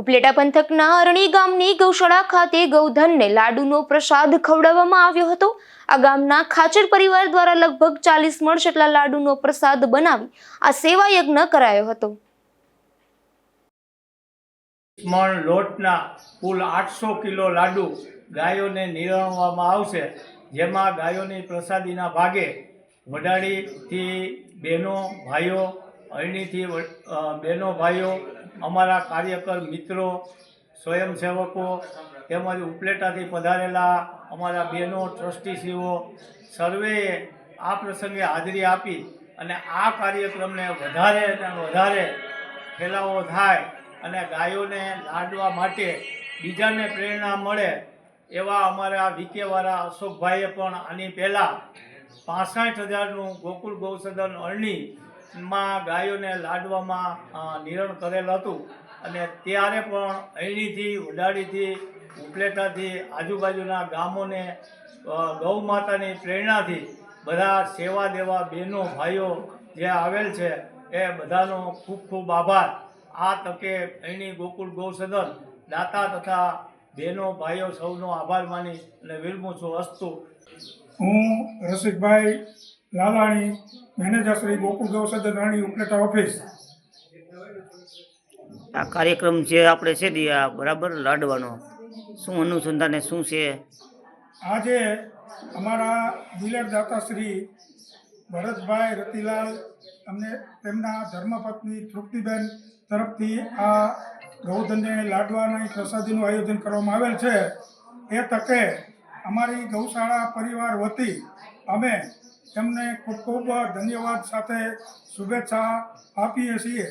ઉપલેટા પંથકના અરણી ગામની ગૌશાળા ખાતે ગૌધનને લાડુનો પ્રસાદ ખવડાવવામાં આવ્યો હતો. આ ગામના ખાચર પરિવાર દ્વારા લગભગ ચાલીસ મણ જેટલા લાડુનો પ્રસાદ બનાવી આ સેવા યજ્ઞ કરાયો હતો. મણ લોટના કુલ આઠસો કિલો લાડુ ગાયોને નિરણવામાં આવશે, જેમાં ગાયોની પ્રસાદીના ભાગે વડાળીથી બહેનો ભાઈઓ, અરણીથી બહેનો ભાઈઓ અમારા કાર્યકર મિત્રો, સ્વયંસેવકો, તેમજ ઉપલેટાથી પધારેલા અમારા બહેનો ટ્રસ્ટીશ્રીઓ સર્વેએ આ પ્રસંગે હાજરી આપી અને આ કાર્યક્રમને વધારે અને વધારે ફેલાવો થાય અને ગાયોને લાડવા માટે બીજાને પ્રેરણા મળે એવા અમારા વિકેવાળા અશોકભાઈએ પણ આની પહેલાં પાસઠ હજારનું ગોકુળ ગૌસદન અરણીમાં ગાયોને લાડવામાં નિરણ કરેલ હતું. અને ત્યારે પણ અહીંથી, ઉડાડીથી, ઉપલેટાથી, આજુબાજુના ગામોને ગૌ માતાની પ્રેરણાથી બધા સેવા દેવા બહેનો, ભાઈઓ જે આવેલ છે, એ બધાનો ખૂબ ખૂબ આભાર. આ તકે અહીંની ગોકુળ ગૌસદન દાતા તથા બહેનો, ભાઈઓ સૌનો આભાર માની અને વિરમું છું અસ્તુ. હું રસિકભાઈ લાલાણી મેનેજર શ્રી ગોકુળ ગૌસદન રાણી ઉપલેટા ઓફિસ. આ કાર્યક્રમ જે આપણે છે દિયા બરાબર લાડવાનો. શું અનુસંધાન શું છે? આજે અમારા ડીલર દાતાશ્રી ભરતભાઈ રતિલાલ અમને તેમના ધર્મપત્ની તૃપ્તિબેન તરફથી આ ગૌધનને લાડવાની પ્રસાદીનું આયોજન કરવામાં આવેલ છે. એ તકે અમારી ગૌશાળા પરિવાર વતી અમે તેમને ખૂબ ખૂબ ધન્યવાદ સાથે શુભેચ્છા આપીએ છીએ.